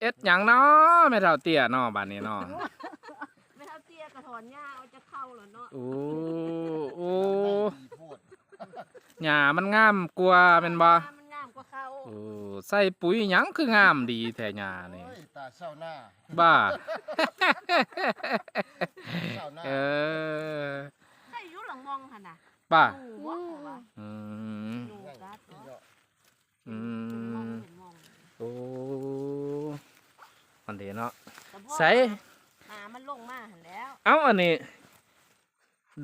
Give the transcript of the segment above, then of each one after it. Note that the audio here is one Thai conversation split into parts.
เอ็ดหยังเนาะแม่เฒ่าเตี้ยเนาะบัดนี้เนาะไม่เท่าเตี้ยกระถอนหญ้าเอาจะเข้าเหรอเนาะโอ้โอ้ดีโพดหญ้ามันงามกว่าแม่นบ่มันงามกว่าเขาโอ้ใส่ปุ๋ยหยังคืองามดีแท้หญ้านี่โอ้ยตาเศร้าหน้าบ้าเศร้าหน้าเออใส่อยุหลังมองค่ะน่ะบ้าหนูวะเขาว่าอืมหนูกัดเนาะอืมอง ม เห็นมอง โอ้อัน เดีเนาะแต่พ่อใส่หามันลงมาหันแล้ว เอ้าอันนี้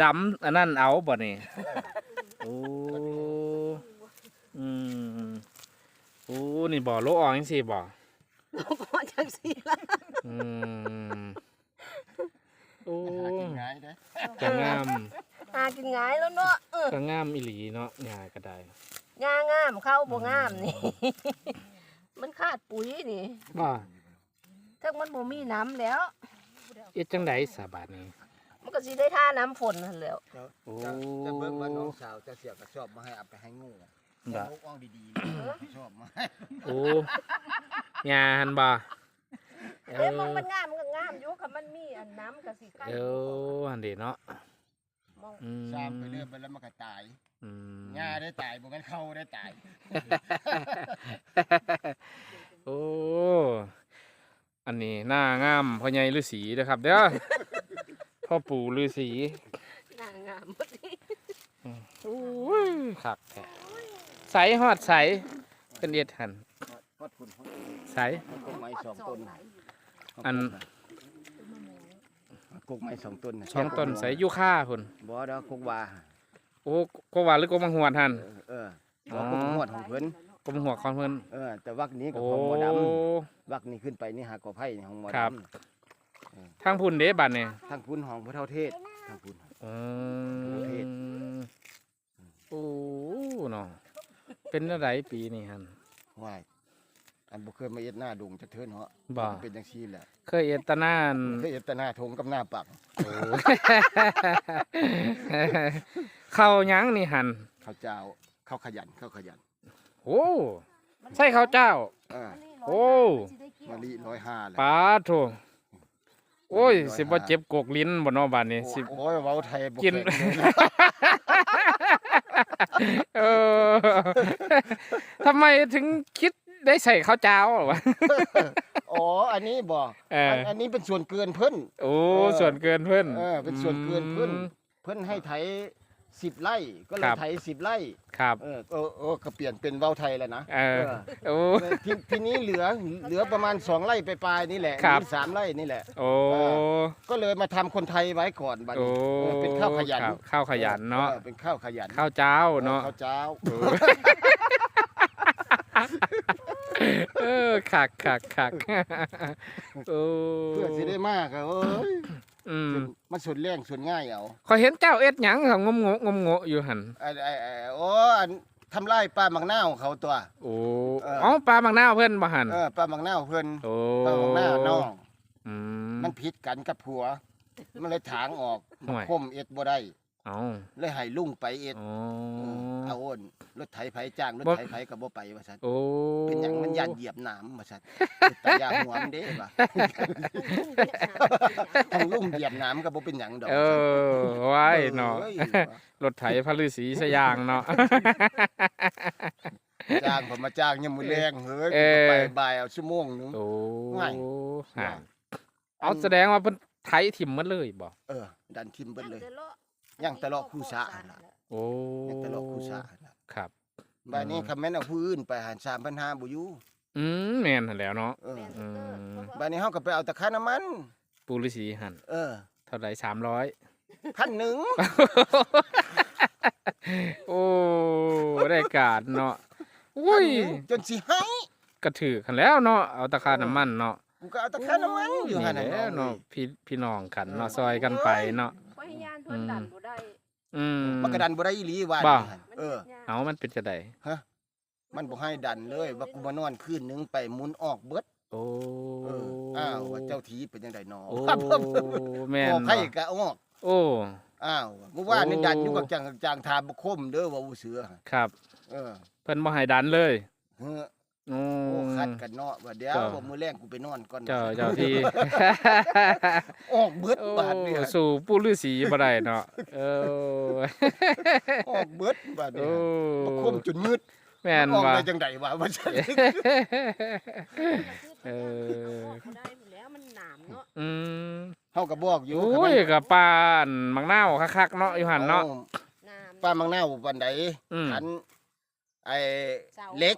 ดำอันนั้นเอาบ่นี่โอ้อืมโอ้นี่บ่โลออกจังซี่บ่พ่อจังสีละอืมโอ้หากินง่ายเด้อก็งามหากินง่ายแล้วเนาะเออก็งามอีหลีเนาะหญ้าก็ได้หญ้างามเข้าบ่งามนี่ มันขาดปุ๋ยนี่บ่ ถ้ามันบ่มีน้ำแล้ว เอ็ดจังไดสาบาดนี้มันก็สิได้ท่าน้ำฝนนั่นแหล้วจะโอ้จะจะเบิ่งว่าน้องสาวจะเสียกระสอบมาให้เอาไปให้งูบ่แต่ลูกอ้องดีๆชอบมาให้โอ้หญ้าหั่นบ่เอเอ้ยมองอมันงามมันก็งามอยู่ค่ะมันมีอันน้ำก็สิใกล้เอออันเดีเนาะมองอืมซ้ำไปเรื่อยไปแล้วมันก็ตายอืมหญ้าได้ตายบ่แม่นเข้าได้ตายโอ้ อันนี้หน้างามพ่อใหญ่ฤาษีนะครับ เด้อ พ่อปู่ฤาษีนางงามโอ้ยคักแท้ใสฮอดใสเป็นเอ็ดหันพอดคุณใส กกไม้สองต้นอัน กกไม้สองต้นช่องต้นใสอยู่ค่าพุ่นบ่ดอกกกว่าโอ้ก็ว่าหรือก็มังหวดหันเออบ่กกงวดของเพิ่น ก็มังหัวคอนเพิ่นเออแต่วักนี้ก็โอ้ของหมอดำวักนี้ขึ้นไปนี่หากอไผ่นี่ของหมอครัดบทางพุ่นเด้บัดนี่ำทางพุ้นของพระเท่าเทศทางพุ้นอืประเทศมโอ้เนาะเป็นอะไรปีนี้หันว่ายอันบ่เคยมาเอ็ดหน้าดุงจะเทินเหาะบ่มันเป็นจังซี่แหละเคยเอ็ดแตะนานเคยเอ็ดแต่หน้าทงกับหน้าปักโอ้ เข้าหยังนี่หัน ข้าวเจ้าข้าวขยันข้าวขยัน โอ้ใช่ข้าวเจ้าเออโอ้มะลิร้อยห้าแหละปาโถโอ้ย สิบ่เจ็บกกลิ้นบ่เนอบาดนี้สิ โอ้ยเว้าไทยบ่กินแข็งเลยเออทำไมถึงคิดได้ใส่ข้าวเจ้าวะ อ๋ออันนี้บ่เอออั นอันนี้เป็นส่วนเกินเพิ่น โอ้ เออ ส่วนเกินเพื่อนเออเป็นส่วนเกินเพิ่นอืมเพิ่นให้ไถ 10ไร่ก็เลคยรับ ไถ10ไร่ครับเออเออเออก็เปลี่ยนเป็นเว้าไทยแล้วนะเออโอ้ เออทีทีนี้เหลือเหลือประมาณสองไร่ไปปลายๆนี่แหละครับหรือสามไร่นี่แหละ โอ้ก็เลยมาทำคนไทยไว้ก่อนบัดโอ้นี้เออเป็นข้าวขยันครับข้าวขยันเนาะออเป็นข้าวขยันข้าวเจ้าเนาะ ข้าวเจ้าโอ้เออคักคักคักโอ้เพื่อสิได้มากอะเอ้ย อืมมันส่วนแรงส่วนง่ายเอาขอยเห็นเจ้าเอ็ดหยังเขางมโงะงมโงะอยู่หันไอ้ไอ้ไอ้โอ้อันทำลายปลาหมักหน้าวเขาตัว โอ้เอออ๋อปลาบางหน้าวเพิ่นบ่หันเออปลาหมักหน้าวเพิ่นโอ้ปลาหมักหน้าวน้อง อืม มันผิดกันกับผัว มันเลยถางออกห่วย คมเอ็ดบ่ได้ เอาเลยให้ลุงไปเอ็ด อ๋อ เออเอาโอนรถไถไผจ้างรถบ่ไถไผก็บ่ไปว่าซั่นโอ้เป็นหยังมันยันเหยียบหนามว่าซั่นตายาหัวมันเด้บ่ะทางลุงเหยียบหนามก็บ่เป็นหยังดอกเออไว้เนาะอ้ยรถไถพระฤาษีสยางเนาะจ้างผมมาจ้างยามมื้อแรงเฮ้ยเออไปบ่ายเอาชั่วโมงหนึงโอ้ง่ายห่างเอาแสดงว่าเพิ่นไถถิ่มหมดเลยบ่เออดันทิมเบิดเลยแต่ละย่างแต่เลาะคู่สะหั่นล่ะ โอ้ยังตลกคู่สาน่ะครับ บัดนี้คำแม่นเอาผู้อื่นไปหาร3,500บ่อยู่อืมแม่นหั่นแหล้วเนาะเออแม่นเด้อเพราะว่าบัดนี้เฮาก็ไปเอาแต่ค่าน้ำมัน ปูฤาษีหั่นเออเท่าใด300 พันหนึ่งโอ้ได้การเนาะอุ้ยจนสิให้กระถือกันแล้วเนาะเอาตะคาน้ำมันเนาะกูก็เอาแต่ค่าน้ำมันอยู่หั่นนี่น่ะแหล้วเนาะพี่พี่น้องกันเนาะซอยกันไปเนาะ พยานเพิ่นดันบ่ได้ อืม มันก็ดันบ่ได้อีหลีว่าบ่นี่หั่นเออ เอามันเป็นจะไดมันบ่ให้ดันเลย ว่ากูมานอนคืนนึงไปหมุนออกเบิดโอ้เอออ้าวว่าเจ้าทีเป็นจังได๋นอโอ้ครับผมแม่นออกไผเนาะก็ออกโอ้ อ้าวเมื่อวานนี่โอ้ดันอยู่กับจังจังทาบ่คมเด้อว่าอูเสือครับ เออเพิ่นบ่ให้ดันเลย เฮ้อโอ้โอ้คัดกันเนาะว่าเดี๋ยวเจ้าบ่มื้อแรงกูไปนอนก่อนเจ้าเจ้าที่ ออกเบิดโอ้บาดเนี่ยสู่ปู่ฤาษีบ่ได้เนาะเออออกเบิดบาดเนี่โอ้ยบ่คมจนมืดแม่นออกว่าได้จังไดวะว่าซั่นเออเขาได้หมดแล้วมันหนามเนาะอืมเฮาก็บอกอยู่โอ้ยกับปลาอันมักนาวคักๆเนาะอยู่หั่นเนาะอหนาม ป้ามังนาวปานใดอืมขันไอ้เสา เล็ก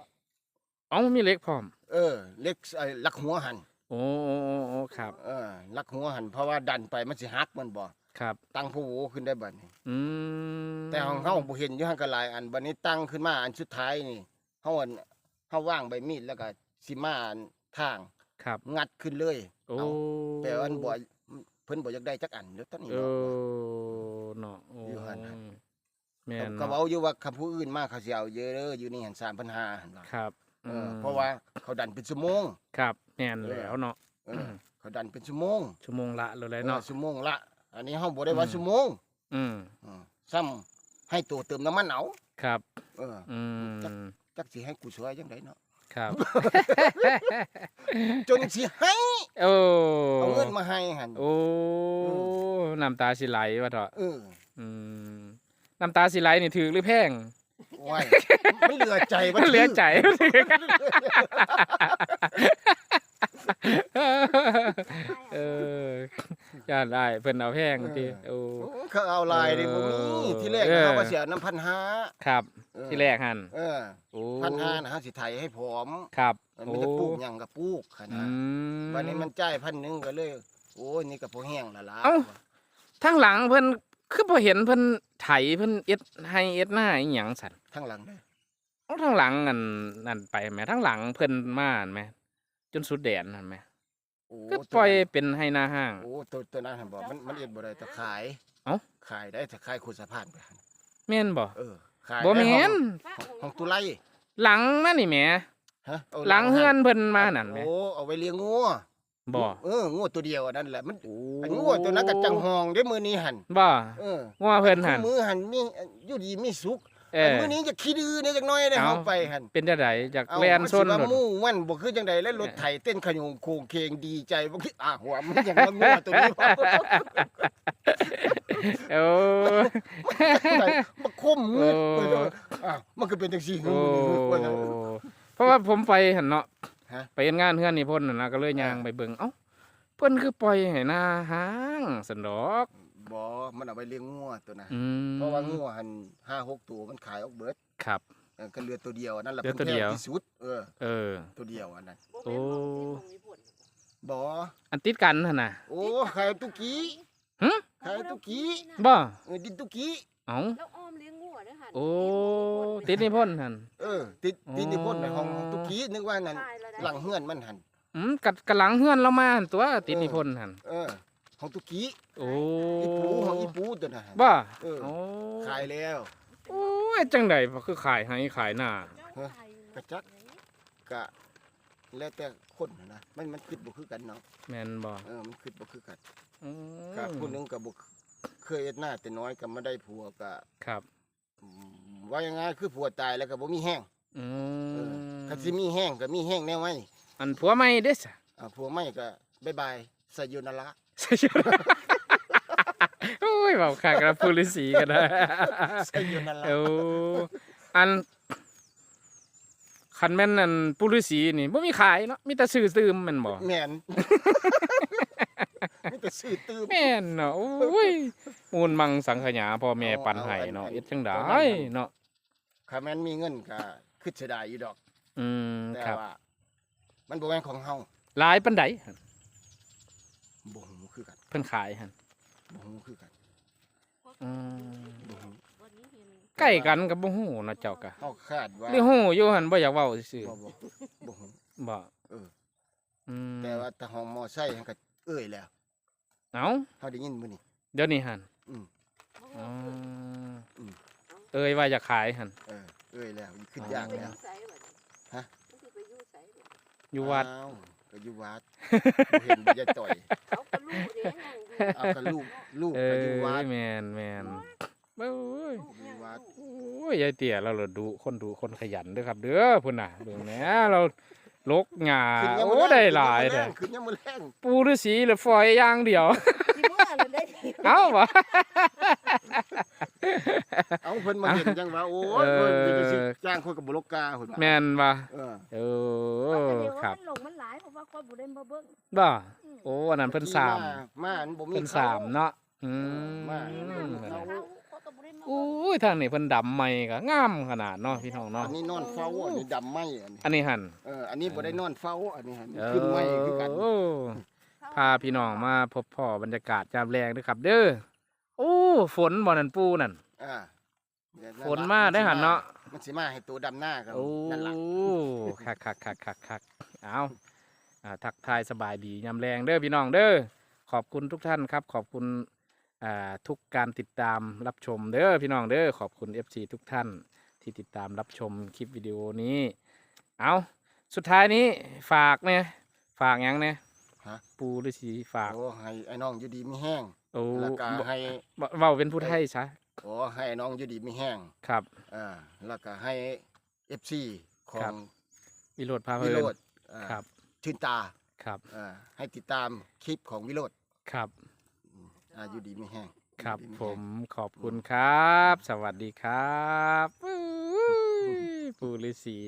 เอ้ามีเล็กพร้อม เออเล็กไอ้ลักหัวหันโอ้โอ้โอ้โอ้ครับ เออลักหัวหันเพราะว่าดันไปมันสิหักมันบ่ครับ ตั้งผู้โหขึ้นได้บัดนี้ อืมแต่ของเฮาบ่เห็นอยู่หั่นก็หลายอันบัดนี้ตั้งขึ้นมาอันสุดท้ายนี่เฮาอันเฮาว่างใบมีดแล้วก็สิมาอันทางครับ งัดขึ้นเลย โอ้เอา แต่ว่าอันบ่เพิ่นบ่อยากได้จักอันเดี๋ยวตอนนี้โอ้เนาะเนาะโอ้อยู่หั่นน่ะ แม่นก็เนาะเว้าอยู่ว่าคำผู้อื่นมาเขาสิเอาเยอะเด้ออยู่นี่หัน3,500หั่นว่าครับ เอออม เพราะว่าเขาดันเป็นชั่วโมง ครับแม่นแล้วเนาะ เออเขาดันเป็นชั่วโมงชั่วโมงละเลยเออเนาะชั่วโมงละ อันนี้เฮาบ่ได้ว่าอืม ชั่วโมงอืมอืมซ้ำให้ตัวเติมน้ำมันเอาครับเออ อืมจักสิให้กูช่วยจังไดเนาะ ครับ จนสิให้โอ้เอาเงินมาให้หั่นโอ้น้ำตาสิไหลวะเถอะเออ อืมน้ำตาสิไหลนี่ถือหรือแพง โอ้ยมันเหลือใจมันเหลือใจ เออย่านได้เพิ่นเอาแพงติโอ้โอ้เขาเอาลายนี่บ่มีที่แรกเออเขาว่าเสียน้ำพันห้าครับ เออที่แรกหั่นเออโอ้พันห้านะฮะสิไถให้ผอมครับเออมันจะปลูกหยังก็ปลูกขอืนาดม วันนี้มันจ่ายพันหนึงก็เลย โอ้ยนี่ก็พอแห้งและล่ะเอ้าทั้งหลังเพิ่น คือบ่เห็นเพิ่นไถเพิ่นเอ็ดให้เอ็ดหน้าอีหยังสั่นทั้งหลังเด้อเอาทั้งหลังนั่นนั่นไปแหมทั้งหลังเพิ่นมานั่นแหมจนสุดแดนนั่นแหมโอ้ก็ตัวปล่อยนั้นเป็นให้หน้าห้าง โอ้ตัวตัวนั้นหั่นบ่มันมันเอ็ดบ่ได้แต่ขายเอ้า ขายได้แต่ขายโคสะพานไปหั่นแม่นบ่เออขายบ่ได้แม่นห้องห้องตุไลหลังมานี่แหมฮะาหลังเฮือนเพิ่นมานั่นแหมโอ้เอาไว้เลี้ยงงัว บ่เอองัวตัวเดียวอันนั่นแหละมันโอ้อันงัวตัวนั้นก็จังห้องได้มื้อนี้หั่นบ่เอองัวเพิ่นหั่นมือหั่นมีอยู่ดีมีสุขเออมื้อนี้จะขี้ดื้อเนี่ยจักหน่อยได้เอ้าเฮาไปหั่นเป็นจังไดจากเอาแล่นมันซสินว่าโลดหมู่มันบ่คือจังใดแล้วรถไถเต้นขยงโคงเคงดีใจบ่คิดอะหัวมันอย่างว่างัวตัวนี้โอ้มาคมมืดโอ้อะมันก็เป็นจังซี่โอ้ว่าซั่นเพราะว่าผมไปหั่นเนาะ ฮะ ไปเฮ็ดงานเฮือนนี่พ่นน่ะนะก็เลยย่างไปเบิ่งเอ้าเพิ่นคือปล่อยให้หน้าห้างซั่นดอกบ่มันเอาไปเลี้ยงงัวตัวน่ะอืมเพราะว่างัวหัน5 6ตัวมันขายออกเบิดครับ เออก็เหลือตัวเดียวอันนั่นแหละเหลือตัวเดียว พิ่นแพงที่สุดเออเออ ตัวเดียวอันนั้นโอ้บ่อันติดกันหั่นน่ะ โอ้ขายตุกี้หึ ขายตุกี้บ่เออดินตุกี้ เอ้าแล้วอ้อมเลี้ยงงัวด้วยค่ะโอ้ติดนิพนธ์หั่นเออ ติดอ๋อติดในพ่นในห้องตุกี้นึกว่านั่นหลังเฮือนมันหันอืมกัดกะหลังเฮือนเรามาหั่นตัวติดนิพนธ์หั่นเออห้องตุกี้โอ้อีปูห้องอีปูตัวนั้นหั่นบ่เออโอ้ขายแล้วโอ้ยจังได๋คือขายให้ขายหน้ากระจักกะแล้วแต่คนน่ะนะมันมันคิดบ่คือกันเนาะแม่นบ่เออมันคิดบ่คือกันอืมกะผู้หนึงก็บ่ เคยเฮ็ดหน้าแต่น้อยก็มาได้ผัวก็ครับอืมว่ายังไงคือผัวตายแล้วก็บ่มีแห้งอืเออมคันสิมีแห้งก็มีแห้งแนวไว้อันผัวใหม่เด้ซะอ่าผัวไม่ก็บ๊ายบายสยุนาระใช่โอ้ยเว้าคักแล้วผู้ฤาษีก็ได้สยุนาระโอ้อันคันแม่นอันปุรุษีนี่บ่มีขายเนาะมีแต่ซื้อตืมแม่นบ่แม่นมีแต่ ซื้อตื้มแม่นเนาะโอ้ยมูลมังสังขยาพ่อแม่ปันให้เนาะเอาอันเอ็ดจังไดตัวนั้นเนาะถ้าแม่นมีเงินก็คิดเสียดายอยู่ดอก อืมแต่ครับว่า มันบ่แม่นของเฮาหลายปานใดบ่ฮู้คือกันเพิ่นขายหั่นบ่ฮู้คือกันอืมบ่ฮู้ใกล้กันก็บ่ฮู้เนาะเจ้าก็เฮาคาดว่าหรือฮู้อยู่หั่นบ่อยากเว้าซื่อบ่บ่บ่ฮู้ๆบ่เอออืมแต่ว่าถ้าห้องมอไซค์มันก็เอ้ยแล้ว เอ้าเฮาได้ยินมื้อนี้เดี๋ยวนี้หั่นอืมอ๋ออมเอ้ยว่าอยากขายหั่นเออเอ้ยแล้วขึ้นยากแล้ว ฮะ อยู่วัดอ้าวก็อยู่วัดบ่เห็นบ่ยายต่อยเขาก็ลูกเลี้ยงนั่งอยู่เอาก็ลูกลูกเอก็ออยู่วัดแม่นแม่นเอ้ยมีว่าโอ้ยยายเตี่ยเราเราดูคนดูคนขยันเด้อครับ เด้อพุ่นน่ะเบิ่งแหน่เรา ลกหญ้าขึ้นยังโอ้มื้อแรงได้หลายเด้อขึ้นยังมื้อแรงปูฤาษีหรือฝอยอย่างเดียว สิเมื่อเลยได้สิเอ้าบ่เอาเพิ่นมาเห็นจังว่าโอ้ยเออเพิ่นสิสิจ้างคนกับบุรกกาพุ่นว่าแม่นบ่เออเอว่าอแต่เดี๋ยวครับมันหลงมันหลายเพราะว่าคนบ่ได้มาเบิ่งบ่อืม โอ้อันนั้นเพิ่นสามมาอันบ่มีเพิ่นสามเนาะอืม มาเขาเขาก็บ่ได้มาโอ้เบิ่งยทางนี้เพิ่นดำใหม่ก็งามขนาดเนาะพี่น้องเนาะอันนี้นอนเฝ้าอันนี้ดำไหมอันนี้อันนี้หั่นเอออันนี้บ่ได้นอนเฝ้าอันนี้หั่นเออขึ้นไหมคือกันพาพี่น้องมาพบพ่อบรรยากาศยามแรงเด้อครับ เด้อโอ้ฝนบ่นั่นปูนั่นอ่าเดี๋ยวฝนมาได้หั่นเนาะมันสิมาให้ตัวดำหน้ากันโอ้นั่นล่ะคักคักคักคักคักเอาอ่าทักทายสบายดียามแรงเด้อพี่น้องเด้อขอบคุณทุกท่านครับ ขอบคุณอ่า ทุกการติดตามรับชมเด้อพี่น้องเด้อขอบคุณ FC ทุกท่านที่ติดตามรับชมคลิปวิดีโอนี้ เอาสุดท้ายนี้ฝากเนี่ยฝากหยังเนี่ยฮะ ปูฤาษีฝาก โอ้ให้ไอ้น้องอยู่ดีมีแห้งโอ้แล้วก็บ่ให้บ่เว้าเป็นผู้ไทยซะโอ้ให้ไอ้น้องอยู่ดีมีแห้งครับ อ่าแล้วก็ให้ FC ขอครังบ วิโรธพาเพวิลิโรนดอ่าครับ ชื่นตาครับ อ่าให้ติดตามคลิปของวิโรดครับ อ่าอยู่ดีมีแห้งครับอยู่ดีผแห้งมขอบคุณครับ สวัสดีครับอุ้ยปูฤาษี